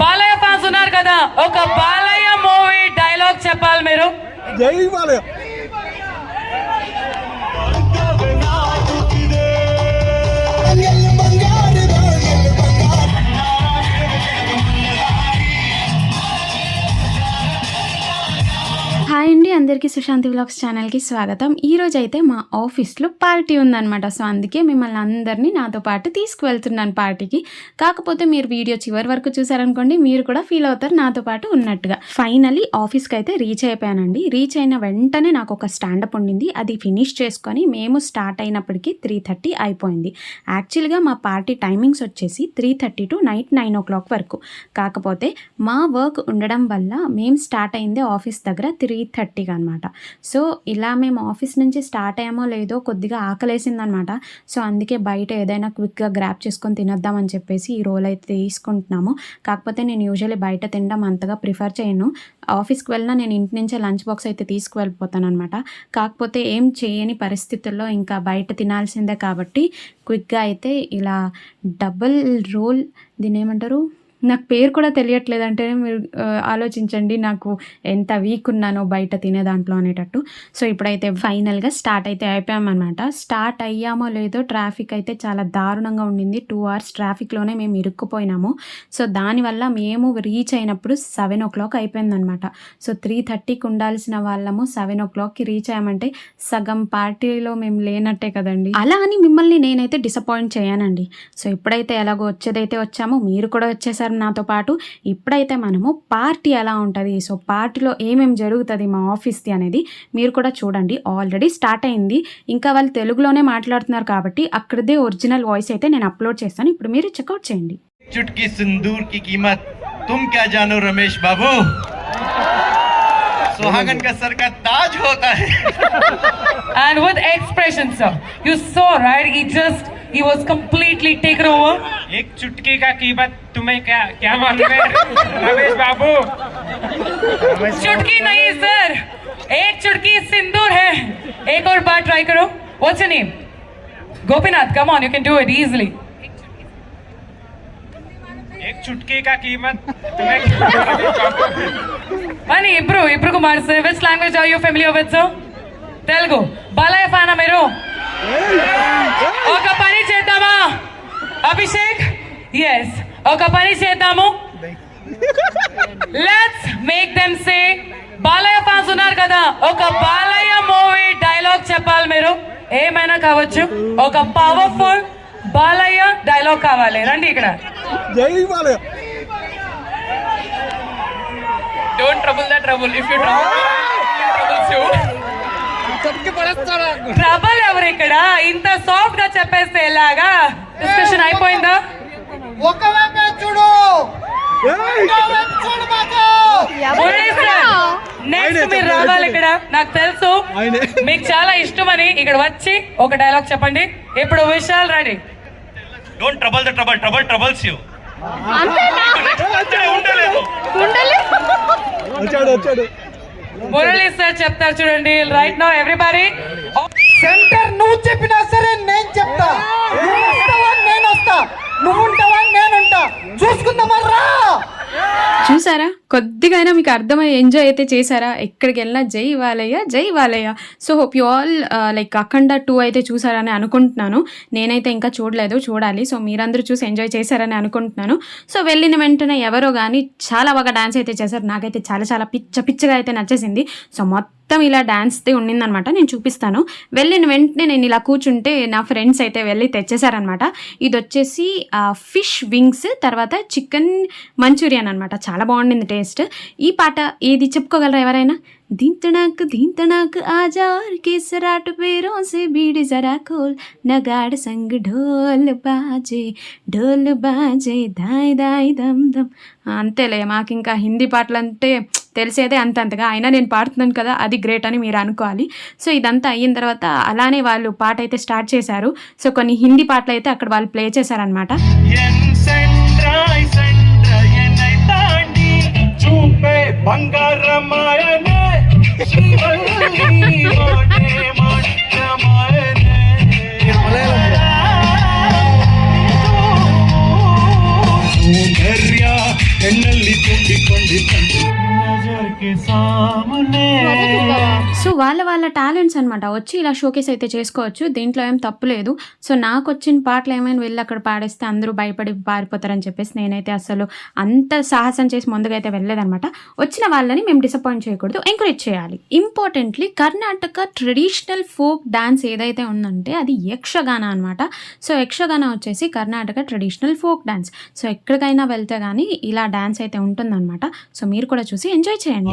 Balayya fans ఉన్నారు కదా ఒక బాలయ్య మూవీ డైలాగ్ చెప్పాలి మీరు. జై బాలయ్య. అందరికీ సుశాంతి వ్లాగ్స్ ఛానల్కి స్వాగతం. ఈరోజు అయితే మా ఆఫీస్లో పార్టీ ఉందన్నమాట. సో అందుకే మిమ్మల్ని అందరినీ నాతో పాటు తీసుకువెళ్తున్నాను పార్టీకి. కాకపోతే మీరు వీడియో చివరి వరకు చూసారనుకోండి మీరు కూడా ఫీల్ అవుతారు నాతో పాటు ఉన్నట్టుగా. ఫైనలీ ఆఫీస్కి అయితే రీచ్ అయిపోయానండి. రీచ్ అయిన వెంటనే నాకు ఒక స్టాండప్ ఉండింది. అది ఫినిష్ చేసుకొని మేము స్టార్ట్ అయినప్పటికీ త్రీ థర్టీ అయిపోయింది. యాక్చువల్గా మా పార్టీ టైమింగ్స్ వచ్చేసి three thirty to night nine o'clock వరకు. కాకపోతే మా వర్క్ ఉండడం వల్ల మేము స్టార్ట్ అయింది ఆఫీస్ దగ్గర త్రీ థర్టీ థర్టీకి అనమాట సో ఇలా మేము ఆఫీస్ నుంచి స్టార్ట్ అయ్యామో లేదో కొద్దిగా ఆకలేసిందనమాట. సో అందుకే బయట ఏదైనా క్విక్గా గ్రాప్ చేసుకొని తినొద్దామని చెప్పేసి ఈ రోల్ అయితే తీసుకుంటున్నాము. కాకపోతే నేను యూజువల్లీ బయట తినడం అంతగా ప్రిఫర్ చేయను. ఆఫీస్కి వెళ్ళినా నేను ఇంటి నుంచే లంచ్ బాక్స్ అయితే తీసుకువెళ్ళిపోతాను అనమాట కాకపోతే ఏం చేయని పరిస్థితుల్లో ఇంకా బయట తినాల్సిందే కాబట్టి క్విక్గా అయితే ఇలా డబుల్ రోల్ దీని ఏమంటారు? నాకు పేరు కూడా తెలియట్లేదు అంటే మీరు ఆలోచించండి నాకు ఎంత వీక్ ఉన్నానో బయట తినే దాంట్లో అనేటట్టు. సో ఇప్పుడైతే ఫైనల్గా స్టార్ట్ అయితే అయిపోయామన్నమాట. స్టార్ట్ అయ్యామో లేదో ట్రాఫిక్ అయితే చాలా దారుణంగా ఉండింది. టూ అవర్స్ ట్రాఫిక్లోనే మేము ఇరుక్కుపోయినాము. సో దానివల్ల మేము రీచ్ అయినప్పుడు సెవెన్ ఓ క్లాక్ అయిపోయిందనమాట సో త్రీ థర్టీకి ఉండాల్సిన వాళ్ళము సెవెన్ ఓ క్లాక్కి రీచ్ అయ్యామంటే సగం పార్టీలో మేము లేనట్టే కదండి. అలా అని మిమ్మల్ని నేనైతే డిసప్పాయింట్ చేయనండి. సో ఇప్పుడైతే ఎలాగో వచ్చేదైతే వచ్చామో మీరు కూడా వచ్చేసారు నాతో పాటు ఇప్పుడైతే మనము పార్టీ ఎలా ఉంటుంది సో పార్టీలో ఏమేమి జరుగుతుంది మా ఆఫీస్ది అనేది మీరు కూడా చూడండి ఆల్రెడీ స్టార్ట్ అయింది ఇంకా వాళ్ళు తెలుగులోనే మాట్లాడుతున్నారు కాబట్టి అక్కడిదే ఒరిజినల్ వాయిస్ అయితే నేను అప్లోడ్ చేస్తాను ఇప్పుడు మీరు చెక్అవుట్ చేయండి चुटकी सिंदूर की कीमत तुम क्या जानो रमेश बाबू सुहागन का सर का ताज होता है and with expression sir you saw right he just he was completely taken over एक चुटकी का कीमत तुम्हें क्या क्या मालूम है रमेश बाबू चुटकी नहीं सर एक चुटकी सिंदूर है एक और बार ट्राई करो what's your name Gopinath come on you can do it easily एक चुटकी का कीमत तुम्हें रमेश बाबू అని Hebrew Hebrew Kumar sir which language are you familiar with sir Telugu Balayya ఫ్యానా మీరు ఒక పని చేద్దామా అభిషేక్? ఎస్ ఒక పని చేద్దాము. Let's make them say Balayya fans ఉన్నారు కదా ఒక బాలయ్య మూవీ డైలాగ్ చెప్పాలి మీరు. ఏమైనా కావచ్చు? ఒక పవర్ఫుల్ బాలయ్య డైలాగ్ కావాలి. రండి ఇక్కడ. Don't trouble the trouble if you trouble ఎవరు ఇక్కడ? ఇంత సాఫ్ట్గా చెప్పేస్తే ఎలాగా? డిస్కషన్ అయిపోయిందా? ఒక చూడు. ఇక్కడ. నాకు తెలుసు. మీకు చాలా ఇష్టమని ఇక్కడ వచ్చి ఒక డైలాగ్ చెప్పండి. ఇప్పుడు విషయాలు ready. Don't trouble the trouble trouble troubles Murali sir చెప్తారు చూడండి. రైట్ నౌ ఎవ్రీబడి సెంటర్ నువ్వు చెప్పినా సరే నేను చెప్తా. నువ్వు నువ్వు ఉంటావా నేనుంటా. చూసుకుందామా? రా. చూసారా? కొద్దిగా అయినా మీకు అర్థమై ఎంజాయ్ అయితే చేశారా? ఎక్కడికి వెళ్ళినా జై వాలయ్య జై Balayya. So hope you all like Akhanda two అయితే చూసారని అనుకుంటున్నాను. నేనైతే ఇంకా చూడలేదు చూడాలి. సో మీరందరూ చూసి ఎంజాయ్ చేశారని అనుకుంటున్నాను. సో వెళ్ళిన వెంటనే ఎవరో కానీ చాలా బాగా డాన్స్ అయితే చేశారు. నాకైతే చాలా చాలా పిచ్చ పిచ్చగా అయితే నచ్చేసింది. సో మొత్తం మొత్తం ఇలా డ్యాన్స్ది ఉండిందనమాట. నేను చూపిస్తాను. వెళ్ళిన వెంటనే నేను ఇలా కూర్చుంటే నా ఫ్రెండ్స్ అయితే వెళ్ళి తెచ్చేసారనమాట ఇది వచ్చేసి ఫిష్ వింగ్స్ తర్వాత చికెన్ మంచూరియన్ అనమాట. చాలా బాగుండింది టేస్ట్ ఈ పాట ఏది చెప్పుకోగలరా ఎవరైనా? దింతనాక్ దింతనాక్ ఆజార్ కేసరాట్ పేరో సే బీడి జరా కోల్. నగాడ్ సంగ్ ఢోల్ బాజే ఢోల్ బాజే దాయ్ దాయ్ దమ్ దమ్. అంతేలే మాకు ఇంకా హిందీ పాటలు అంటే తెలిసేదే అంతంతగా. అయినా నేను పాడుతున్నాను కదా అది గ్రేట్ అని మీరు అనుకోవాలి. సో ఇదంతా అయిన తర్వాత అలానే వాళ్ళు పాట అయితే స్టార్ట్ చేశారు. సో కొన్ని హిందీ పాటలు అయితే అక్కడ వాళ్ళు ప్లే చేశారనమాట బంగారమాయనే సో వాళ్ళ వాళ్ళ టాలెంట్స్ అనమాట వచ్చి ఇలా షోకేస్ అయితే చేసుకోవచ్చు. దీంట్లో ఏం తప్పు లేదు. సో నాకు వచ్చిన పాటలు ఏమైనా వెళ్ళి అక్కడ పాడేస్తే అందరూ భయపడి పారిపోతారని చెప్పేసి నేనైతే అసలు అంత సాహసం చేసి ముందుగా అయితే వెళ్ళలేదన్నమాట. వచ్చిన వాళ్ళని మేము డిసప్పాయింట్ చేయకూడదు. ఎంకరేజ్ చేయాలి. Importantly Karnataka traditional folk dance ఏదైతే ఉందంటే అది యక్షగాన అనమాట సో యక్షగాన వచ్చేసి Karnataka traditional folk dance. So ఎక్కడికైనా వెళ్తే కానీ ఇలా డాన్స్ అయితే ఉంటుందన్నమాట. సో మీరు కూడా చూసి ఎంజాయ్ చేయండి.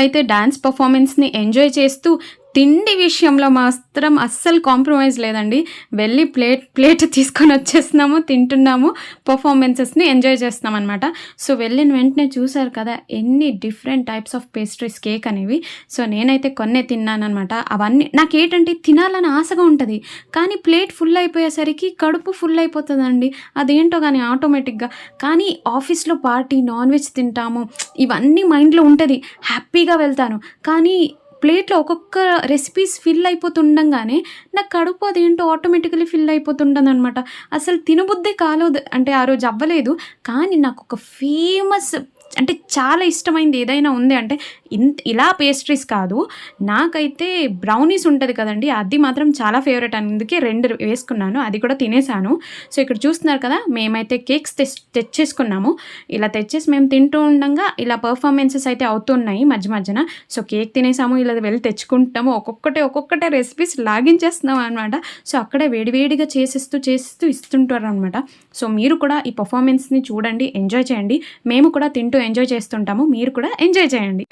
మేమైతే డాన్స్ పర్ఫార్మెన్స్ని ఎంజాయ్ చేస్తూ తిండి విషయంలో మాత్రం అస్సలు కాంప్రమైజ్ లేదండి. వెళ్ళి ప్లేట్ ప్లేట్ తీసుకొని వచ్చేస్తున్నాము తింటున్నాము పర్ఫార్మెన్సెస్ని ఎంజాయ్ చేస్తున్నాం అనమాట సో వెళ్ళిన వెంటనే చూసారు కదా ఎన్ని different types of pastries cake అనేవి. సో నేనైతే కొన్నే తిన్నానమాట అవన్నీ నాకు ఏంటంటే తినాలని ఆశగా ఉంటుంది. కానీ ప్లేట్ ఫుల్ అయిపోయేసరికి కడుపు ఫుల్ అయిపోతుందండి. అదేంటో కానీ ఆటోమేటిక్గా. కానీ ఆఫీస్లో పార్టీ నాన్ వెజ్ తింటాము ఇవన్నీ మైండ్లో ఉంటుంది. హ్యాపీగా వెళ్తాను. కానీ ప్లేట్లో ఒక్కొక్క రెసిపీస్ ఫిల్ అయిపోతుండగానే నా కడుపు అదేంటో ఆటోమేటికలీ ఫిల్ అయిపోతుంటుంది అనమాట అసలు తినబుద్దే కాలేదు అంటే ఆ రోజు అవ్వలేదు కానీ నాకు ఒక ఫేమస్ అంటే చాలా ఇష్టమైంది ఏదైనా ఉంది అంటే ఇంత ఇలా పేస్ట్రీస్ కాదు. నాకైతే బ్రౌనీస్ ఉంటుంది కదండి అది మాత్రం చాలా ఫేవరెట్ అందుకే రెండు వేసుకున్నాను అది కూడా తినేసాను. సో ఇక్కడ చూస్తున్నారు కదా మేమైతే కేక్స్ తెచ్ తెచ్చేసుకున్నాము. ఇలా తెచ్చేసి మేము తింటూ ఉండగా ఇలా పర్ఫార్మెన్సెస్ అయితే అవుతున్నాయి మధ్య మధ్యన. సో కేక్ తినేసాము ఇలా వెళ్ళి తెచ్చుకుంటాము ఒక్కొక్కటే ఒక్కొక్కటే రెసిపీస్ లాగించేస్తున్నాం అనమాట సో అక్కడే వేడివేడిగా చేసేస్తూ చేస్తూ ఇస్తుంటారు అనమాట సో మీరు కూడా ఈ పర్ఫార్మెన్స్ని చూడండి ఎంజాయ్ చేయండి. మేము కూడా తింటూ ఎంజాయ్ చేస్తుంటాము. మీరు కూడా ఎంజాయ్ చేయండి.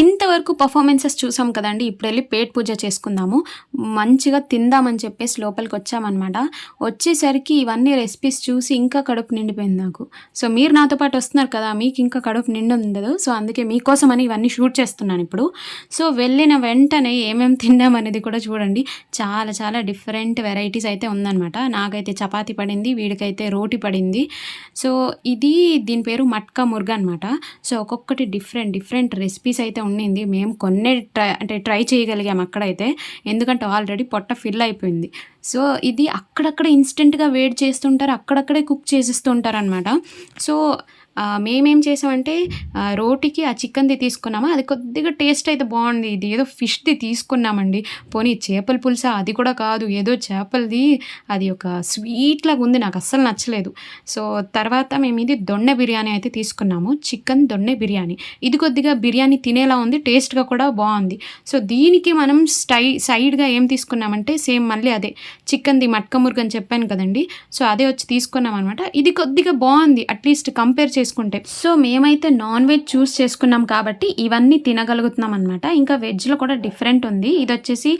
ఇంతవరకు పర్ఫార్మెన్సెస్ చూసాం కదండి ఇప్పుడు వెళ్ళి పేట్ పూజ చేసుకుందాము. మంచిగా తిందామని చెప్పేసి లోపలికి వచ్చామన్నమాట. వచ్చేసరికి ఇవన్నీ రెసిపీస్ చూసి ఇంకా కడుపు నిండిపోయింది నాకు. సో మీరు నాతో పాటు వస్తున్నారు కదా మీకు ఇంకా కడుపు నిండి ఉండదు సో అందుకే మీకోసమని ఇవన్నీ షూట్ చేస్తున్నాను ఇప్పుడు. సో వెళ్ళిన వెంటనే ఏమేమి తిందాం అనేది కూడా చూడండి. చాలా చాలా డిఫరెంట్ వెరైటీస్ అయితే ఉందన్నమాట. నాకైతే చపాతి పడింది వీడికైతే రోటి పడింది. సో ఇది దీని పేరు మట్కా మురుగ అనమాట సో ఒక్కొక్కటి డిఫరెంట్ డిఫరెంట్ డిఫరెంట్ రెసిపీస్ అయితే ఉండింది. మేము కొన్నే ట్రై అంటే ట్రై చేయగలిగాం అక్కడైతే. ఎందుకంటే ఆల్రెడీ పొట్ట ఫిల్ అయిపోయింది. సో ఇది అక్కడక్కడ ఇన్స్టెంట్గా వేడి చేస్తుంటారు అక్కడక్కడే కుక్ చేసేస్తుంటారు అనమాట సో మేమేం చేసామంటే రోటికి ఆ చికెన్ది తీసుకున్నామా? అది కొద్దిగా టేస్ట్ అయితే బాగుంది. ఇది ఏదో ఫిష్ది తీసుకున్నామండి. పోనీ చేపల పులుసా? అది కూడా కాదు. ఏదో చేపలది. అది ఒక స్వీట్ లాగా ఉంది. నాకు అస్సలు నచ్చలేదు. సో తర్వాత మేము ఇది దొండ బిర్యానీ అయితే తీసుకున్నాము. చికెన్ దొన్నె బిర్యానీ. ఇది కొద్దిగా బిర్యానీ తినేలా ఉంది. టేస్ట్గా కూడా బాగుంది. సో దీనికి మనం స్టై సైడ్గా ఏం తీసుకున్నామంటే సేమ్ మళ్ళీ అదే చికెన్ది మట్కముర్గ అని చెప్పాను కదండి. సో అదే వచ్చి తీసుకున్నాం అనమాట ఇది కొద్దిగా బాగుంది. అట్లీస్ట్ కంపేర్ చేసుకుంటే. సో మేమైతే నాన్ వెజ్ చూస్ చేసుకున్నాం కాబట్టి ఇవన్నీ తినగలుగుతున్నాం అనమాట ఇంకా వెజ్లో కూడా డిఫరెంట్ ఉంది. ఇది వచ్చేసి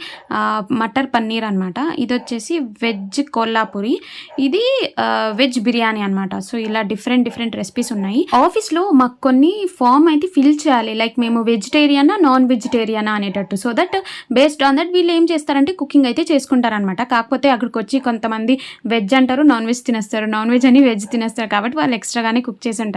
మటర్ పన్నీర్ అనమాట ఇది వచ్చేసి వెజ్ కొల్లాపూరి ఇది వెజ్ బిర్యానీ అనమాట సో ఇలా డిఫరెంట్ డిఫరెంట్ రెసిపీస్ ఉన్నాయి. ఆఫీస్లో మాకు కొన్ని ఫామ్ అయితే ఫిల్ చేయాలి. లైక్ మేము వెజిటేరియనా నాన్ వెజిటేరియనా అనేటట్టు. So that based on that వీళ్ళు ఏం చేస్తారంటే కుకింగ్ అయితే చేసుకుంటారనమాట కాకపోతే అక్కడికి వచ్చి కొంతమంది వెజ్ అంటారు నాన్ వెజ్ తినేస్తారు. నాన్ వెజ్ అని వెజ్ తినేస్తారు కాబట్టి వాళ్ళు ఎక్స్ట్రాగానే కుక్ చేసి ఉంటారు.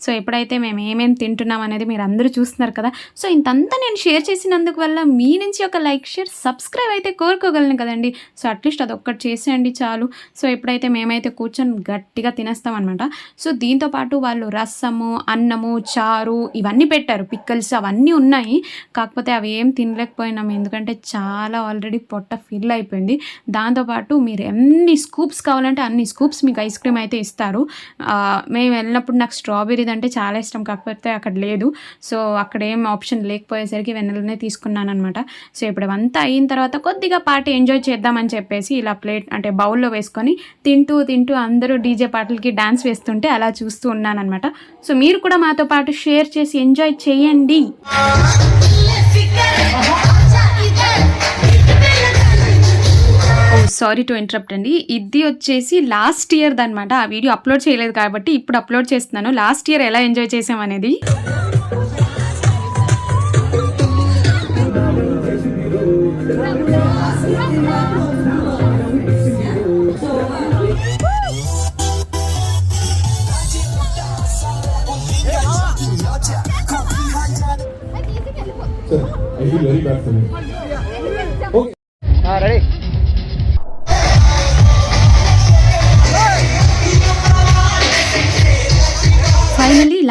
సో ఎప్పుడైతే మేము ఏమేమి తింటున్నాం అనేది మీరు అందరూ చూస్తున్నారు కదా సో ఇంతంతా నేను షేర్ చేసినందుకు వల్ల మీ నుంచి ఒక లైక్ షేర్ సబ్స్క్రైబ్ అయితే కోరుకోగలను కదండి. సో అట్లీస్ట్ అది చేసేయండి చాలు. సో ఎప్పుడైతే మేమైతే కూర్చొని గట్టిగా తినేస్తాం అనమాట సో దీంతో పాటు వాళ్ళు రసము అన్నము చారు ఇవన్నీ పెట్టారు. పిక్కల్స్ అవన్నీ ఉన్నాయి. కాకపోతే అవి ఏం తినలేకపోయినాం. ఎందుకంటే చాలా ఆల్రెడీ పొట్ట ఫిల్ అయిపోయింది. దాంతోపాటు మీరు ఎన్ని స్కూప్స్ కావాలంటే అన్ని స్కూప్స్ మీకు ఐస్ క్రీమ్ అయితే ఇస్తారు. మేము వెళ్ళినప్పుడు నాకు స్ట్రాబెర్రీది అంటే చాలా ఇష్టం కాకపోతే అక్కడ లేదు. సో అక్కడ ఏం ఆప్షన్ లేకపోయేసరికి వెన్నెలనే తీసుకున్నాను అనమాట సో ఇప్పుడు అంతా అయిన తర్వాత కొద్దిగా పార్టీ ఎంజాయ్ చేద్దామని చెప్పేసి ఇలా ప్లేట్ అంటే బౌల్లో వేసుకొని తింటూ తింటూ అందరూ డీజే పాటలకి డ్యాన్స్ వేస్తుంటే అలా చూస్తూ ఉన్నానమాట సో మీరు కూడా మాతో పాటు షేర్ చేసి ఎంజాయ్ చేయండి. సారీ టు ఇంటరప్ట్ అండి. ఇది వచ్చేసి లాస్ట్ ఇయర్ అనమాట ఆ వీడియో అప్లోడ్ చేయలేదు కాబట్టి ఇప్పుడు అప్లోడ్ చేస్తున్నాను. లాస్ట్ ఇయర్ ఎలా ఎంజాయ్ చేసాం అనేది? Sir, I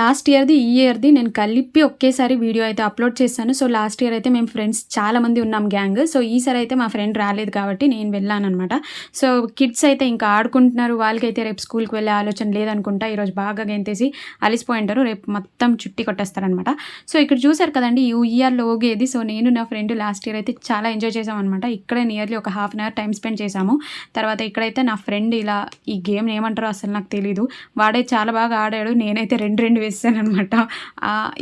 లాస్ట్ ఇయర్ది ఈ ఇయర్ది నేను కలిపి ఒకేసారి వీడియో అయితే అప్లోడ్ చేశాను. సో లాస్ట్ ఇయర్ అయితే మేము ఫ్రెండ్స్ చాలా మంది ఉన్నాం గ్యాంగ్. సో ఈసారి అయితే మా ఫ్రెండ్ రాలేదు కాబట్టి నేను వెళ్ళాను అనమాట సో కిడ్స్ అయితే ఇంకా ఆడుకుంటున్నారు. వాళ్ళకైతే రేపు స్కూల్కి వెళ్ళే ఆలోచన లేదనుకుంటా. ఈరోజు బాగా గెంతేసి అలిసిపోయి ఉంటారు రేపు మొత్తం చుట్టి కొట్టేస్తారనమాట సో ఇక్కడ చూసారు కదండి ఈ ఇయర్లో ఓగేది. సో నేను నా ఫ్రెండ్ లాస్ట్ ఇయర్ అయితే చాలా ఎంజాయ్ చేసామన్నమాట. ఇక్కడే నియర్లీ ఒక half an hour time spend చేశాము. తర్వాత ఇక్కడైతే నా ఫ్రెండ్ ఇలా ఈ గేమ్ ఏమంటారో అసలు నాకు తెలియదు వాడే చాలా బాగా ఆడాడు. నేనైతే రెండు రెండు వేసాను అనమాట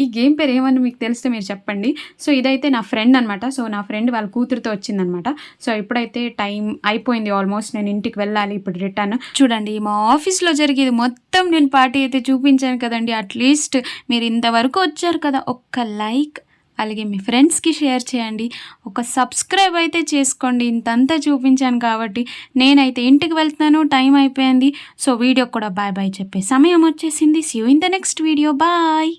ఈ గేమ్ పేరు ఏమని మీకు తెలిస్తే మీరు చెప్పండి. సో ఇదైతే నా ఫ్రెండ్ అనమాట సో నా ఫ్రెండ్ వాళ్ళ కూతురుతో వచ్చిందనమాట సో ఇప్పుడైతే టైం అయిపోయింది ఆల్మోస్ట్. నేను ఇంటికి వెళ్ళాలి ఇప్పుడు రిటర్న్. చూడండి మా ఆఫీస్లో జరిగేది మొత్తం నేను పార్టీ అయితే చూపించాను కదండి. అట్లీస్ట్ మీరు ఇంతవరకు వచ్చారు కదా. ఒక్క లైక్ అలాగే మీ ఫ్రెండ్స్కి షేర్ చేయండి. ఒక సబ్స్క్రైబ్ అయితే చేసుకోండి. ఇంతంతా చూపించాను కాబట్టి నేనైతే ఇంటికి వెళ్తున్నాను. టైం అయిపోయింది. సో వీడియో కూడా బాయ్ బాయ్ చెప్పే సమయం వచ్చేసింది. See in the next video bye